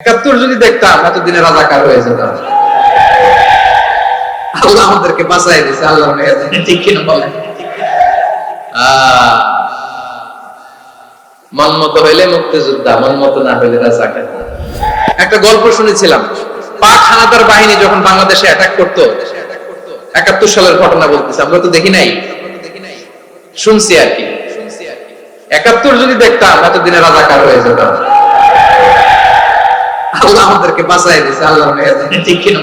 একাত্তর যদি দেখতাম এতদিনে রাজাকার হয়ে যেতাম। আল্লাহ আমাদেরকে বাঁচাই দিয়েছে আল্লাহ ঠিক কিনা আহ, হইলে মুক্তিযোদ্ধা মন মতো না হইলে রাজাকার। একটা গল্প শুনেছিলাম পাক হানাদার বাহিনী যখন বাংলাদেশে অ্যাটাক করতো একাত্তর সালের ঘটনা বলতেছে আমরা তো দেখি নাই। শুনছি আর কি। একাত্তর যদি দেখতাম এতদিনে রাজাকার হয়ে যেতাম। আল্লাহ আমাদেরকে বাঁচাই দিয়েছে ঠিক কিনা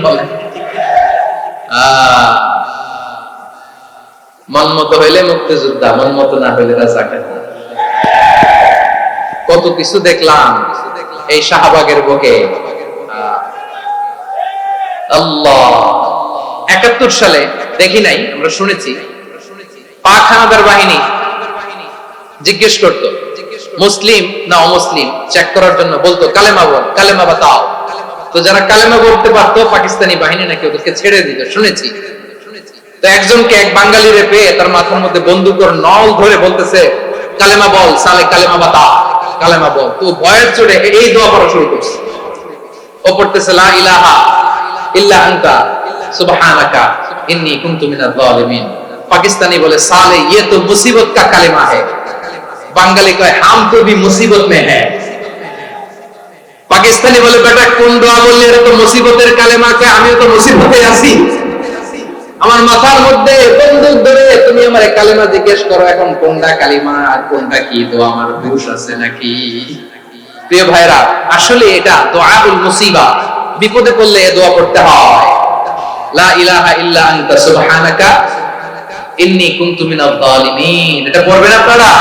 মন হইলে মুক্তিযোদ্ধা মন না হইলে কত কিছু দেখলাম এই শাহবাগের বুকে। আল্লাহ। একাত্তর সালে, দেখি নাই, আমরা শুনেছি, পাক হানাদার বাহিনী জিজ্ঞেস করতো মুসলিম না অমুসলিম? চেক করার জন্য বলতো, কালেমা বল, কালেমা বা তাও তো যারা কালেমা বলতে পারতো, পাকিস্তানি বাহিনী নাকি ওদেরকে ছেড়ে দিত, শুনেছি। তো একজনকে এক বাঙালিরে পেয়ে তার মাথার মধ্যে বন্দুকর নল ধরে বলতেছে, কালেমা বল, সালে কালেমা বা তা কালেমা বল। তো ভয়ের চড়ে এই দোয়া করা শুরু করছে। ও পড়তেছে, লা ইলাহা ইল্লা আনতা, সুবহানাকা ইন্নী কুনতু মিনাল জালিমিন পাকিস্তানি বলে, সালে ইয়ে তো মুসিবত কা কালেমা হ্যায় বাঙালি কয়, হাম তো মুসিবত মে হ্যাঁ পাকিস্তানি বলে, বেটা, কোন দোয়া বললে এটা তো মুসিবতের কালেমা কয়, আমিও তো মুসিবতে আছি। আমার মাথার মধ্যে বন্দুক ধরে, তুমি আমার কালিমা জিজ্ঞেস করো, এখন কোনটা কালিমা আর কোনটা কি? তো আমার দোষ আছে নাকি? প্রিয় ভাইরা আসলে এটা দোয়াউল মুসিবা। বিপদে পড়লে এ দোয়া করতে হয়। লা ইলাহা ইল্লা আনতা, সুবহানাকা, ইন্নী কুনতু মিনাল জালিমিন এটা পড়বেন আপনারা?